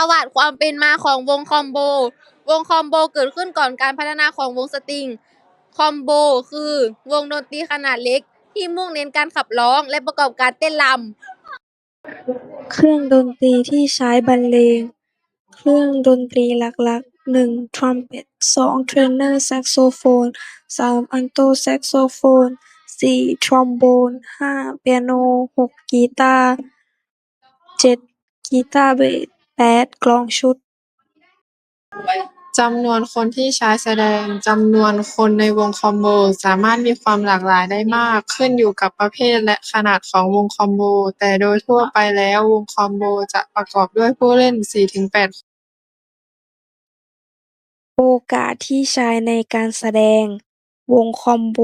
ประวัติความเป็นมาของวงคอมโบ วงคอมโบเกิดขึ้นก่อนการพัฒนาของวงสตริง คอมโบคือวงดนตรีขนาดเล็ก ที่มุ่งเน้นการขับร้องและประกอบการเต้นรำ เครื่องดนตรีที่ใช้บรรเลง เครื่องดนตรีหลักๆหนึ่งทรัมเป็ตสองเทรนเนอร์แซกโซโฟนสามอัลโตแซกโซโฟนสี่ทรอมโบนห้าเปียโนหกกีตาร์เจ็ดกีตาร์เบส แปด กลองชุดจำนวนคนที่ใช้แสดง จำนวนคนในวงคอมโบสามารถมีความหลากหลายได้มาก ขึ้นอยู่กับประเภทและขนาดของวงคอมโบ แต่โดยทั่วไปแล้ววงคอมโบจะประกอบด้วยผู้เล่นสี่ถึงแปดโอกาสที่ใช้ในการแสดง วงคอมโบ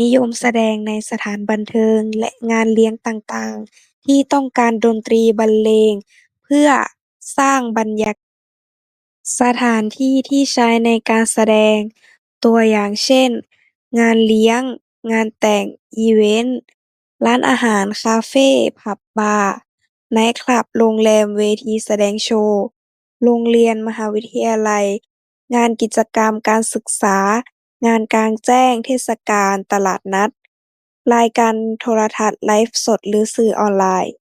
นิยมแสดงในสถานบันเทิงและงานเลี้ยงต่าง ๆ ที่ต้องการดนตรีบรรเลง เพื่อ สร้างบรรยาสถานที่ที่ใช้ในการแสดง ตัวอย่างเช่น งานเลี้ยง งานแต่งอิเวนต์ ร้านอาหาร คาเฟ่ ผับบาร์ ไนต์คลับ โรงแรม เวทีแสดงโชว์ โรงเรียน มหาวิทยาลัย งานกิจกรรมการศึกษา งานกลางแจ้ง เทศกาล ตลาดนัด รายการโทรทัศน์ ไลฟ์สด หรือสื่อออนไลน์